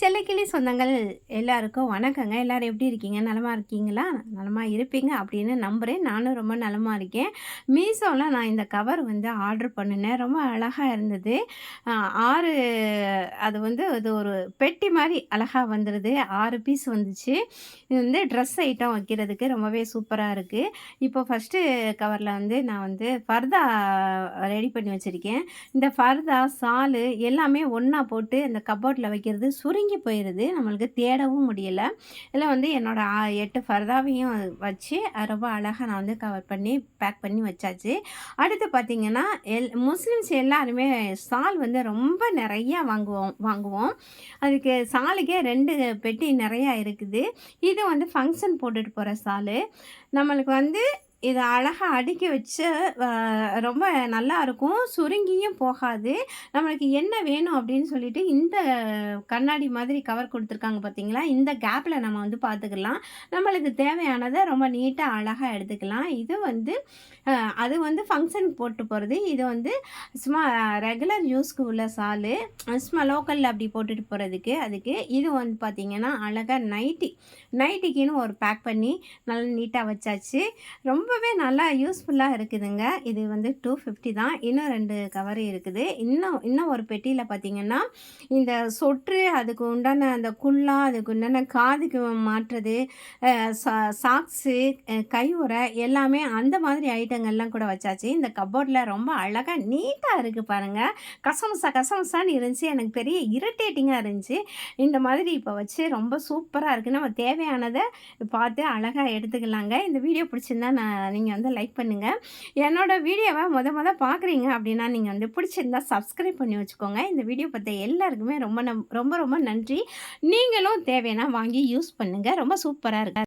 செல்லக்கிளி சொந்தங்கள் எல்லாருக்கும் வணக்கங்க. எல்லாரும் எப்படி இருக்கீங்க? நலமாக இருக்கீங்களா? நலமாக இருப்பீங்க அப்படின்னு நம்புகிறேன் நானும் ரொம்ப நலமாக இருக்கேன். மீஷோவில் நான் இந்த கவர் வந்து ஆர்டர் பண்ணினேன். ரொம்ப அழகாக இருந்தது. ஆறு அது வந்து அது ஒரு பெட்டி மாதிரி அழகாக வந்துடுது ஆறு பீஸ் வந்துச்சு. இது வந்து ட்ரெஸ் ஐட்டம் வைக்கிறதுக்கு ரொம்பவே சூப்பராக இருக்குது இப்போ ஃபஸ்ட்டு கவரில் வந்து நான் வந்து ஃபர்தா ரெடி பண்ணி வச்சுருக்கேன். இந்த ஃபர்தா சாலு எல்லாமே ஒன்றா போட்டு அந்த கபோர்டில் வைக்கிறது சுருங்கி போயிடுது நம்மளுக்கு தேடவும் முடியல. இதில் வந்து என்னோடய எட்டு ஃபர்தாவையும் வச்சு அது ரொம்ப அழகாக நான் வந்து கவர் பண்ணி பேக் பண்ணி வச்சாச்சு. அடுத்து பார்த்திங்கன்னா எல் முஸ்லீம்ஸ் எல்லாருமே சால் வந்து ரொம்ப நிறையா வாங்குவோம் வாங்குவோம். அதுக்கு சாலுக்கே ரெண்டு பெட்டி நிறையா இருக்குது. இது வந்து ஃபங்க்ஷன் போட்டுட்டு போகிற சாலு. நம்மளுக்கு வந்து இதை அழகாக அடுக்கி வச்சு ரொம்ப நல்லா இருக்கும் சுருங்கியும் போகாது. நம்மளுக்கு என்ன வேணும் அப்படின்னு சொல்லிட்டு இந்த கண்ணாடி மாதிரி கவர் கொடுத்துருக்காங்க பார்த்தீங்களா இந்த கேப்பில் நம்ம வந்து பார்த்துக்கலாம் நம்மளுக்கு தேவையானதை ரொம்ப நீட்டாக அழகாக எடுத்துக்கலாம். இது வந்து அது வந்து ஃபங்க்ஷனுக்கு போட்டு போகிறது இது வந்து சும்மா ரெகுலர் யூஸ்க்கு உள்ள சாலு. சும்மா லோக்கலில் அப்படி போட்டுட்டு போகிறதுக்கு அதுக்கு இது வந்து பார்த்திங்கன்னா அழகாக நைட்டி. நைட்டிக்குன்னு ஒரு பேக் பண்ணி நல்லா நீட்டாக வச்சாச்சு. ரொம்ப ரொம்பவே நல்லா யூஸ்ஃபுல்லாக இருக்குதுங்க. இது வந்து டூ ஃபிஃப்டி தான். இன்னும் ரெண்டு கவர் இருக்குது. இன்னும் இன்னும் ஒரு பெட்டியில் பார்த்தீங்கன்னா இந்த சொற்று அதுக்கு உண்டான அந்த குல்லா அதுக்கு உண்டான காதுக்கு மாட்டுறது சாக்ஸு கை உரை எல்லாமே அந்த மாதிரி ஐட்டங்கள்லாம் கூட வச்சாச்சு. இந்த கபோர்டில் ரொம்ப அழகாக நீட்டாக இருக்குது பாருங்கள் கசமுசா கசமுசான்னு இருந்துச்சு. எனக்கு பெரிய இரிட்டேட்டிங்காக இருந்துச்சு. இந்த மாதிரி இப்போ வச்சு ரொம்ப சூப்பராக இருக்குது நம்ம தேவையானதை பார்த்து அழகாக எடுத்துக்கலாங்க. இந்த வீடியோ பிடிச்சிருந்தா நான் நீங்கள் வந்து லைக் பண்ணுங்கள் என்னோடய வீடியோவை முத முத பார்க்குறீங்க அப்படின்னா நீங்கள் வந்து பிடிச்சிருந்தா சப்ஸ்கிரைப் பண்ணி வச்சுக்கோங்க. இந்த வீடியோ பார்த்த எல்லாருக்குமே ரொம்ப நம் ரொம்ப ரொம்ப நன்றி. நீங்களும் தேவைன்னா வாங்கி யூஸ் பண்ணுங்கள் ரொம்ப சூப்பராக இருக்கு.